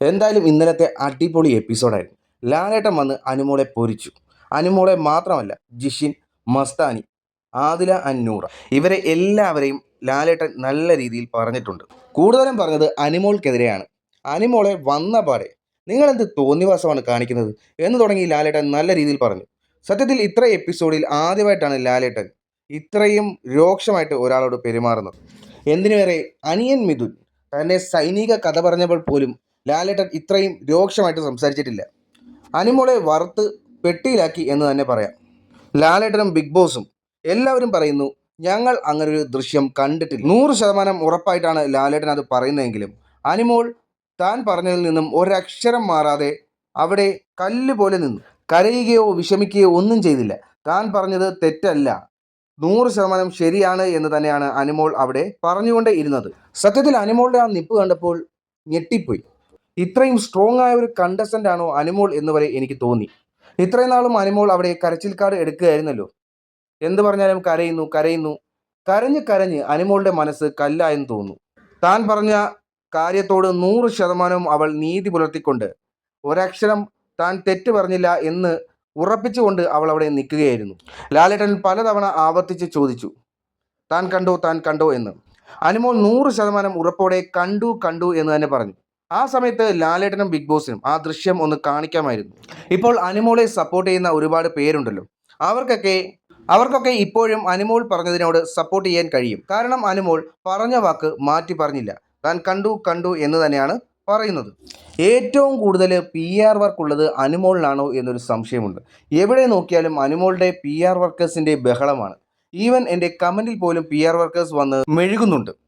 എന്തായാലും ഇന്നലത്തെ അടിപൊളി എപ്പിസോഡായിരുന്നു. ലാലേട്ടൻ വന്ന് അനുമോളെ പൊരിച്ചു. അനുമോളെ മാത്രമല്ല ജിഷിൻ മസ്താനി ആദില അന്നൂറ ഇവരെ എല്ലാവരെയും ലാലേട്ടൻ നല്ല രീതിയിൽ പറഞ്ഞിട്ടുണ്ട്. കൂടുതലും പറഞ്ഞത് അനിമോൾക്കെതിരെയാണ്. അനിമോളെ വന്ന പാടെ നിങ്ങളെന്ത് തോന്നിവാസമാണ് കാണിക്കുന്നത് എന്ന് തുടങ്ങി ലാലേട്ടൻ നല്ല രീതിയിൽ പറഞ്ഞു. സത്യത്തിൽ ഇത്ര എപ്പിസോഡിൽ ആദ്യമായിട്ടാണ് ലാലേട്ടൻ ഇത്രയും രോക്ഷമായിട്ട് ഒരാളോട് പെരുമാറുന്നത്. എന്തിനേറെ അനിയൻ മിഥുൻ തന്നെ സൈനിക കഥ പറഞ്ഞപ്പോൾ പോലും ലാലേട്ടൻ ഇത്രയും രോക്ഷമായിട്ട് സംസാരിച്ചിട്ടില്ല. അനിമോളെ വറുത്ത് പെട്ടിയിലാക്കി എന്ന് തന്നെ പറയാം. ലാലേട്ടനും ബിഗ് ബോസും എല്ലാവരും പറയുന്നു ഞങ്ങൾ അങ്ങനൊരു ദൃശ്യം കണ്ടിട്ടില്ല. നൂറ് ശതമാനം ഉറപ്പായിട്ടാണ് ലാലേട്ടൻ അത് പറയുന്നതെങ്കിലും അനിമോൾ താൻ പറഞ്ഞതിൽ നിന്നും ഒരക്ഷരം മാറാതെ അവിടെ കല്ല് പോലെ നിന്നു. കരയുകയോ വിഷമിക്കുകയോ ഒന്നും ചെയ്തില്ല. താൻ പറഞ്ഞത് തെറ്റല്ല. നൂറ് ശതമാനം ശരിയാണ് എന്ന് തന്നെയാണ് അനിമോൾ അവിടെ പറഞ്ഞുകൊണ്ടേ ഇരുന്നത്. സത്യത്തിൽ അനിമോളുടെ ആ നിപ്പ് കണ്ടപ്പോൾ ഞെട്ടിപ്പോയി. ഇത്രയും സ്ട്രോങ് ആയ ഒരു കണ്ടസ്റ്റന്റ് ആണോ അനുമോൾ എന്ന് വരെ എനിക്ക് തോന്നി. ഇത്രയും നാളും അനുമോൾ അവിടെ കരച്ചിൽ കാർഡ് എടുക്കുകയായിരുന്നല്ലോ. എന്ത് പറഞ്ഞാലും കരയുന്നു കരയുന്നു. കരഞ്ഞ് കരഞ്ഞ് അനുമോളുടെ മനസ്സ് കല്ലായെന്ന് തോന്നുന്നു. താൻ പറഞ്ഞ കാര്യത്തോട് നൂറ് ശതമാനവും അവൾ നീതി പുലർത്തിക്കൊണ്ട് ഒരക്ഷരം താൻ തെറ്റ് പറഞ്ഞില്ല എന്ന് ഉറപ്പിച്ചുകൊണ്ട് അവൾ അവിടെ നിൽക്കുകയായിരുന്നു. ലാലേട്ടൻ പലതവണ ആവർത്തിച്ച് ചോദിച്ചു താൻ കണ്ടോ താൻ കണ്ടോ എന്ന്. അനുമോൾ നൂറ് ശതമാനം ഉറപ്പോടെ കണ്ടു കണ്ടു എന്ന് തന്നെ പറഞ്ഞു. ആ സമയത്ത് ലാലേട്ടനും ബിഗ് ബോസിനും ആ ദൃശ്യം ഒന്ന് കാണിക്കാമായിരുന്നു. ഇപ്പോൾ അനുമോളെ സപ്പോർട്ട് ചെയ്യുന്ന ഒരുപാട് പേരുണ്ടല്ലോ. അവർക്കൊക്കെ അവർക്കൊക്കെ ഇപ്പോഴും അനുമോൾ പറഞ്ഞതിനോട് സപ്പോർട്ട് ചെയ്യാൻ കഴിയും. കാരണം അനുമോൾ പറഞ്ഞ വാക്ക് മാറ്റി പറഞ്ഞില്ല. താൻ കണ്ടു കണ്ടു എന്ന് തന്നെയാണ് പറയുന്നത്. ഏറ്റവും കൂടുതൽ പി ആർ വർക്ക് ഉള്ളത് അനുമോളിലാണോ എന്നൊരു സംശയമുണ്ട്. എവിടെ നോക്കിയാലും അനുമോളുടെ പി ആർ വർക്കേഴ്സിന്റെ ബഹളമാണ്. ഈവൻ എന്റെ കമന്റിൽ പോലും പി ആർ വർക്കേഴ്സ് വന്ന് മെഴുകുന്നുണ്ട്.